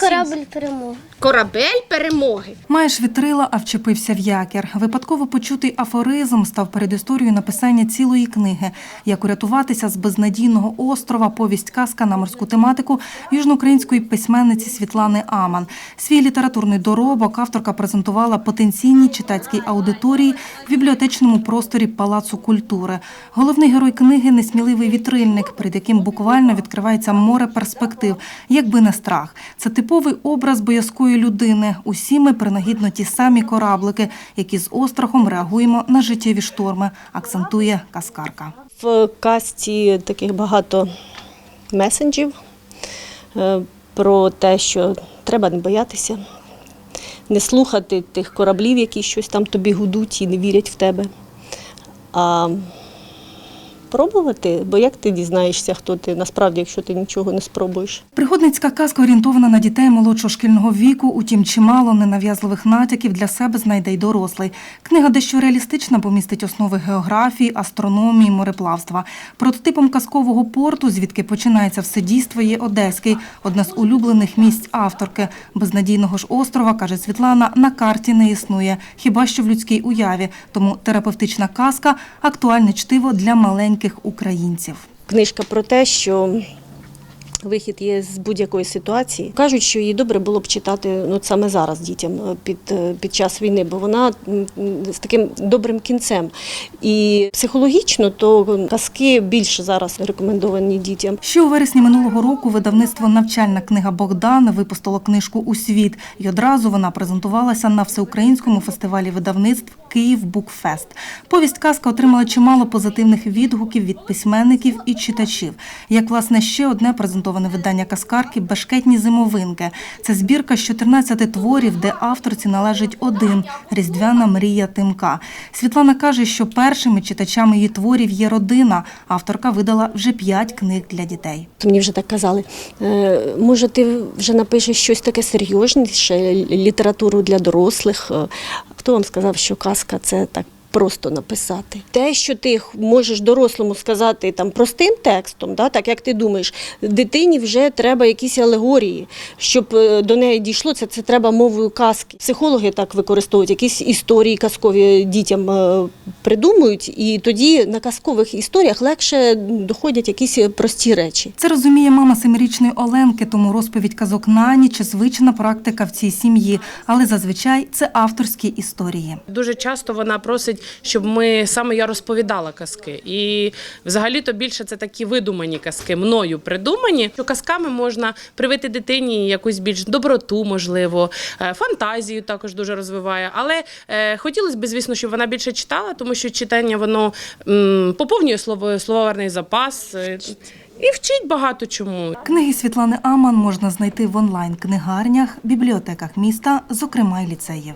корабль перемоги. Корабель перемоги. Маєш вітрила, а вчепився в якір. Випадково почутий афоризм став передісторією написання цілої книги. Як урятуватися з безнадійного острова, повість казка на морську тематику южноукраїнської письменниці Світлани Аман. Свій літературний доробок авторка презентувала потенційній читацькій аудиторії в бібліотечному просторі Палацу культури. Головний герой книги несміливий вітрильник, перед яким буквально відкривається море перспектив, якби не страх. Це типовий образ боязкої людини. Усі ми принагідно ті самі кораблики, які з острахом реагуємо на життєві шторми, акцентує каскарка. В касті таких багато месенджів е, про те, що треба не боятися, не слухати тих кораблів, які щось там тобі гудуть і не вірять в тебе. А пробувати, бо як ти дізнаєшся, хто ти насправді, якщо ти нічого не спробуєш. Пригодницька казка орієнтована на дітей молодшого шкільного віку, утім чимало ненав'язливих натяків для себе знайде й дорослий. Книга дещо реалістична, бо містить основи географії, астрономії, мореплавства. Прототипом казкового порту, звідки починається все дійство, є Одеський, одне з улюблених місць авторки. Безнадійного ж острова, каже Світлана, на карті не існує, хіба що в людській уяві. Тому терапевтична казка актуальне чтиво для маленьких українців. Книжка про те, що вихід є з будь-якої ситуації. Кажуть, що її добре було б читати ну, саме зараз дітям е, під, е, під час війни, бо вона з таким добрим кінцем. І психологічно то казки більше зараз рекомендовані дітям. Ще у вересні минулого року видавництво Навчальна книга Богдан випустило книжку у світ, і одразу вона презентувалася на всеукраїнському фестивалі видавництв Київ Букфест. Повість казка отримала чимало позитивних відгуків від письменників і читачів. Як власне ще одне презентоване видання казкарки Бешкетні зимовинки. Це збірка з 14 творів, де авторці належить один різдвяна мрія Тимка. Світлана каже, що першими читачами її творів є родина. Авторка видала вже п'ять книг для дітей. Мені вже так казали, «Е, може, ти вже напишеш щось таке серйозніше, літературу для дорослих. Е, Хто вам сказав, що казка це так просто написати? Те, що ти можеш дорослому сказати там простим текстом, да, так як ти думаєш, дитині вже треба якісь алегорії, щоб е, до неї дійшло, це, це треба мовою казки. Психологи так використовують, якісь історії казкові дітям е, придумують, і тоді на казкових історіях легше доходять якісь прості речі. Це розуміє мама семирічної Оленки, тому розповідь казок на ніч звична практика в цій сім'ї. Але зазвичай це авторські історії. Дуже часто вона просить, щоб ми саме я розповідала казки. І взагалі-то більше це такі видумані казки, мною придумані. Що казками можна привити дитині якусь більш доброту, можливо, е, фантазію також дуже розвиває. Але е, хотілося б, звісно, щоб вона більше читала, тому що читання воно поповнює слово, словарний запас. е, І вчить багато чому. Книги Світлани Аман можна знайти в онлайн-книгарнях, бібліотеках міста, зокрема й ліцеїв.